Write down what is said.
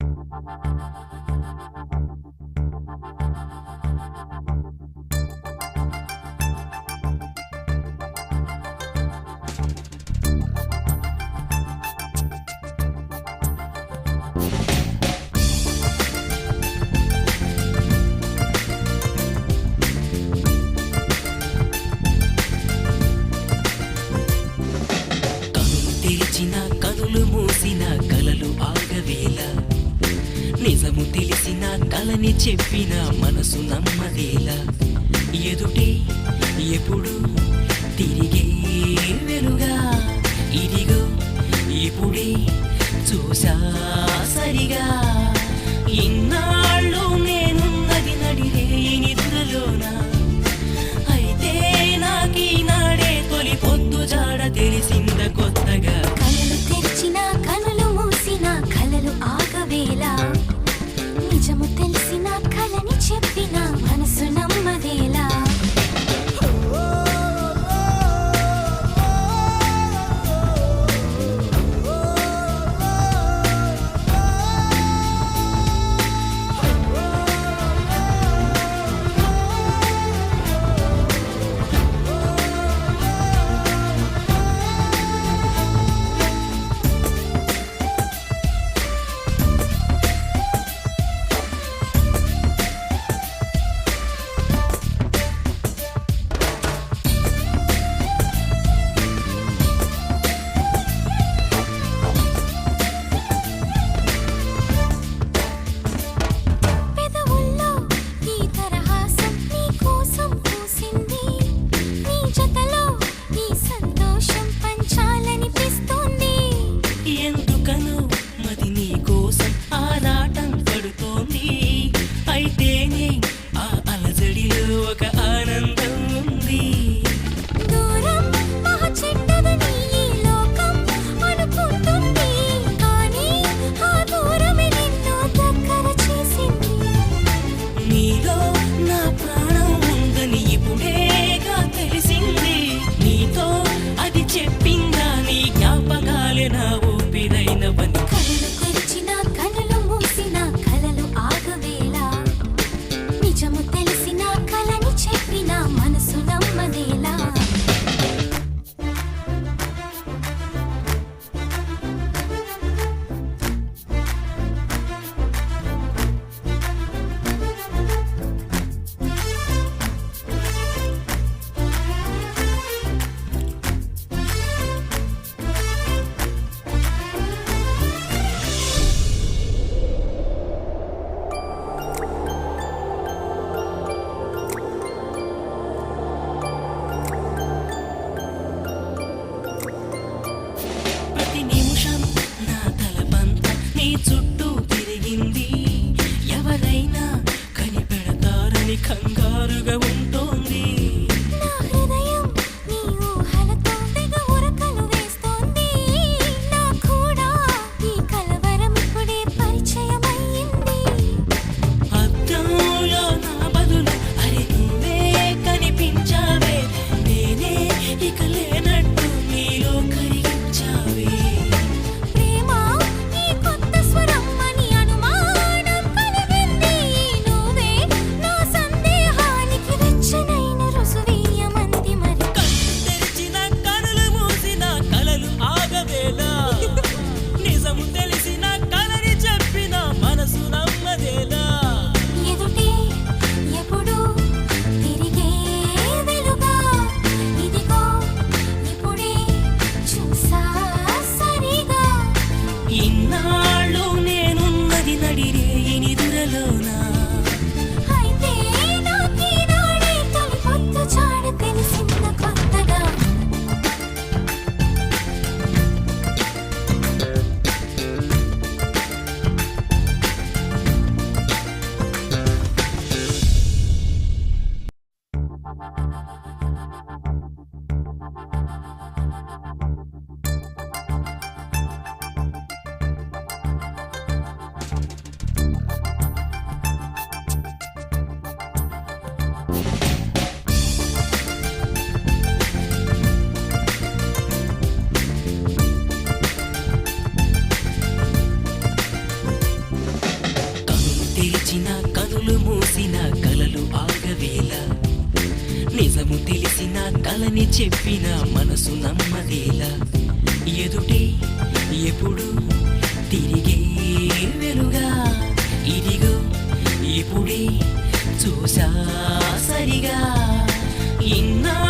Thank you. నిజము తెలిసిన తలని చెప్పిన మనసు నమ్మదేలా ఎదుటే ఎప్పుడు తిరిగే వెలుగా? ఇదిగో ఇప్పుడే చూసా సరిగా. కాదని చెప్పిన మనసు నమ్మదేలా ఎదుటే ఎప్పుడు తిరిగే ఇదిగో ఇప్పుడే చూసా సరిగా. ఇన్నా